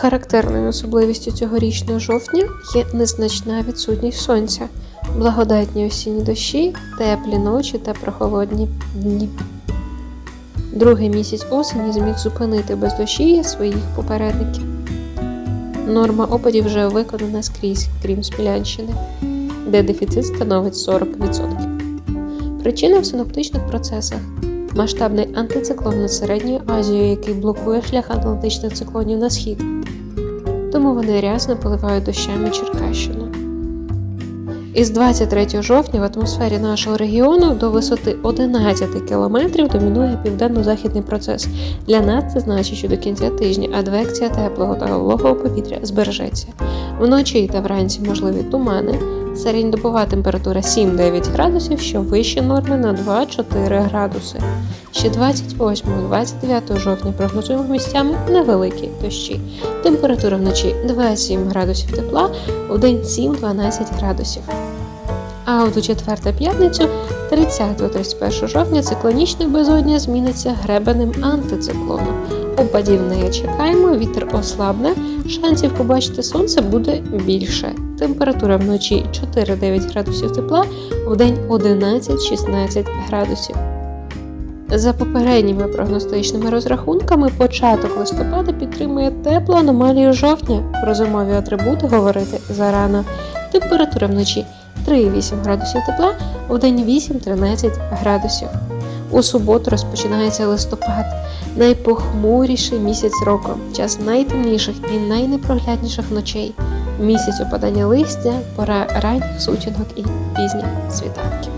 Характерною особливістю цьогорічного жовтня є незначна відсутність сонця, благодатні осінні дощі, теплі ночі та прохолодні дні. Другий місяць осені зміг зупинити без дощі своїх попередників. Норма опадів вже виконана скрізь, крім Смілянщини, де дефіцит становить 40%. Причина в синоптичних процесах. Масштабний антициклон над Середньою Азією, який блокує шлях атлантичних циклонів на схід. Тому вони рясно поливають дощами Черкащину. Із 23 жовтня в атмосфері нашого регіону до висоти 11 км домінує південно-західний процес. Для нас це значить, що до кінця тижня адвекція теплого та вологого повітря збережеться. Вночі та вранці можливі тумани. Середньодобова температура 7-9 градусів, що вище норми на 2-4 градуси. Ще 28-29 жовтня прогнозуємо місцями невеликі дощі. Температура вночі 2-7 градусів тепла, в день 7-12 градусів. А от у четвер та п'ятницю, 30-31 жовтня, циклонічне безодня зміниться гребенем антициклону. Опадів не чекаємо, вітер ослабне, шансів побачити сонце буде більше. Температура вночі 4-9 градусів тепла, в день 11-16 градусів. За попередніми прогностичними розрахунками, початок листопада підтримує теплу аномалію жовтня. Про зимові атрибути говорити зарано. Температура вночі 3,8 градусів тепла, в день 8-13 градусів. У суботу розпочинається листопад, найпохмуріший місяць року, час найтемніших і найнепроглядніших ночей. Місяць опадання листя, пора ранніх сутінок і пізніх світанків.